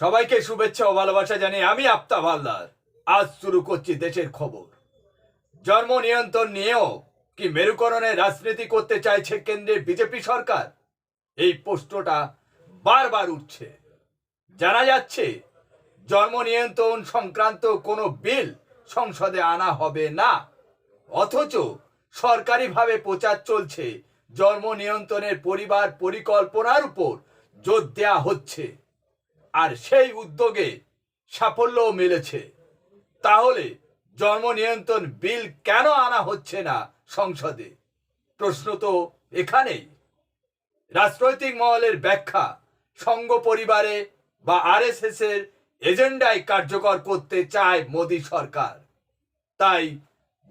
সবাইকে শুভেচ্ছা ও ভালোবাসা জানিয়ে আমি আফতাব ভালদার আজ শুরু করছি দেশের খবর। জন্ম নিয়ন্ত্রণ নিয়েও কি মেরুকরণে রাজনীতি করতে চাইছে কেন্দ্রে বিজেপি সরকার? এই প্রশ্নটা বারবার উঠছে। জানা যাচ্ছে, জন্ম নিয়ন্ত্রণ সংক্রান্ত কোনো বিল সংসদে আনা হবে না। অথচ সরকারিভাবে প্রচার চলছে। জন্ম নিয়ন্ত্রণের পরিবার পরিকল্পনার উপর জোর দেওয়া হচ্ছে। আর সেই উদ্যোগে সাফল্যও মিলেছে। তাহলে জন্ম নিয়ন্ত্রণ বিল কেন আনা হচ্ছে না সংসদে? প্রশ্ন তো এখানেই। রাজনৈতিক মহলের ব্যাখ্যা, সঙ্গ পরিবারে বা আরএসএস এর এজেন্ডায় কার্যকর করতে চায় মোদী সরকার। তাই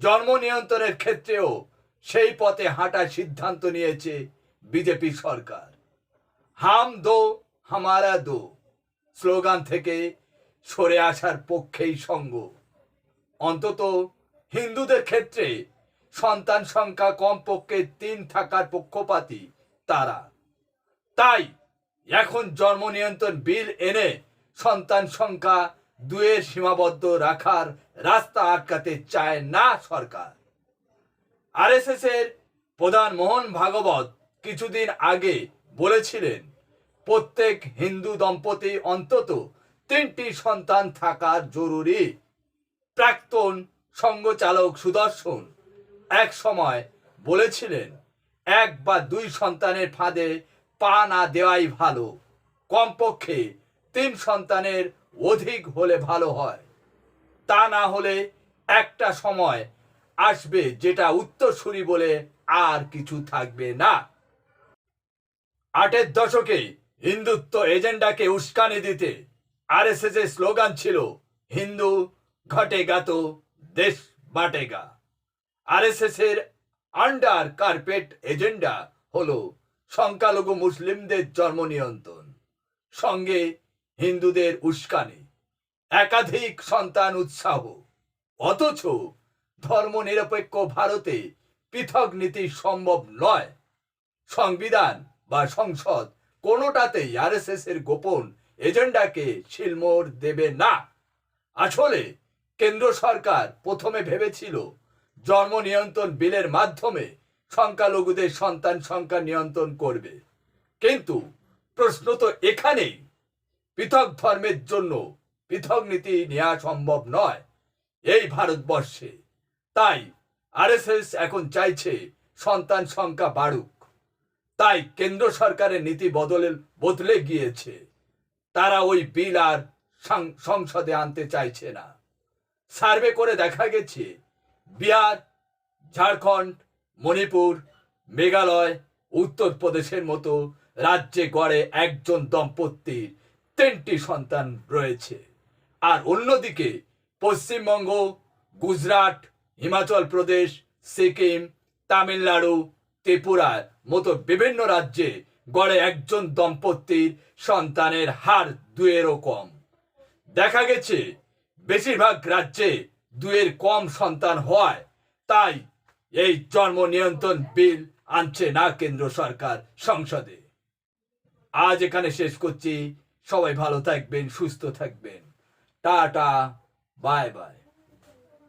জন্ম নিয়ন্ত্রণের ক্ষেত্রেও সেই পথে হাঁটার সিদ্ধান্ত নিয়েছে বিজেপি সরকার। হাম দো, হামারা দো স্লোগান থেকে সরে আসার পক্ষেই সঙ্গ। অন্তত হিন্দুদের ক্ষেত্রে সন্তান সংখ্যা কমপক্ষে তিন থাকার পক্ষপাতী তারা। তাই এখন জন্ম নিয়ন্ত্রণ বিল এনে সন্তান সংখ্যা দুয়ের সীমাবদ্ধ রাখার রাস্তা আটকাতে চায় না সরকার। আরএসএস এর প্রধান মোহন ভাগবত কিছুদিন আগে বলেছিলেন, প্রত্যেক হিন্দু দম্পতি অন্তত তিনটি সন্তান থাকা জরুরি। প্রাক্তন সঙ্গচালক সুদর্শন এক সময় বলেছিলেন, এক বা দুই সন্তানের ফাঁদে পা না দেওয়াই ভালো, কমপক্ষে তিন সন্তানের অধিক হলে ভালো হয়। তা না হলে একটা সময় আসবে যেটা উত্তরসূরি বলে আর কিছু থাকবে না। আটের দশকে হিন্দুত্ব এজেন্ডাকে উস্কানি দিতে আরএসএস এর স্লোগান ছিল, হিন্দু ঘটেগা তো দেশ বাটেগা। আরএসএস এর আন্ডার কার্পেট এজেন্ডা হলো সংখ্যালঘু মুসলিমদের জন্ম নিয়ন্ত্রণ, সঙ্গে হিন্দুদের উস্কানি। একাধিক সন্তান উৎসাহ। অথচ ধর্ম নিরপেক্ষ ভারতে পৃথক নীতি সম্ভব নয়। সংবিধান বা সংসদ কোনোটাতেই আরএসএস এর গোপন এজেন্ডাকে শিলমোড় দেবে না। আসলে কেন্দ্র সরকার প্রথমে ভেবেছিল জন্ম নিয়ন্ত্রণ বিলের মাধ্যমে সংখ্যালঘুদের সন্তান সংখ্যা নিয়ন্ত্রণ করবে। কিন্তু প্রশ্ন তো এখানেই। পৃথক ধর্মের জন্য পৃথক নীতি নেওয়া সম্ভব নয়। এই ভারতবর্ষে। তাই আরএসএস এখন চাইছে সন্তান সংখ্যা বাড়ুক। তাই কেন্দ্র সরকারের নীতি বদলে বদলে গিয়েছে। তারা ওই বিল আর সংসদে আনতে চাইছে না। সার্ভে করে দেখা গেছে, বিহার, ঝাড়খণ্ড, মণিপুর, মেঘালয়, উত্তরপ্রদেশের মতো রাজ্যে গড়ে একজন দম্পতির তিনটি সন্তান রয়েছে। আর অন্যদিকে পশ্চিমবঙ্গ, গুজরাট, হিমাচল প্রদেশ, সিকিম, তামিলনাড়ু, ত্রিপুরার মতো বিভিন্ন রাজ্যে গড়ে একজন দম্পতির সন্তানের হার দুয়েরও কম। দেখা গেছে, বেশিরভাগ রাজ্যে দুয়ের কম সন্তান হওয়ায় তাই এই জন্ম নিয়ন্ত্রণ বিল আনছে না কেন্দ্র সরকার সংসদে। আজ এখানে শেষ করছি। সবাই ভালো থাকবেন, সুস্থ থাকবেন। Tata bye bye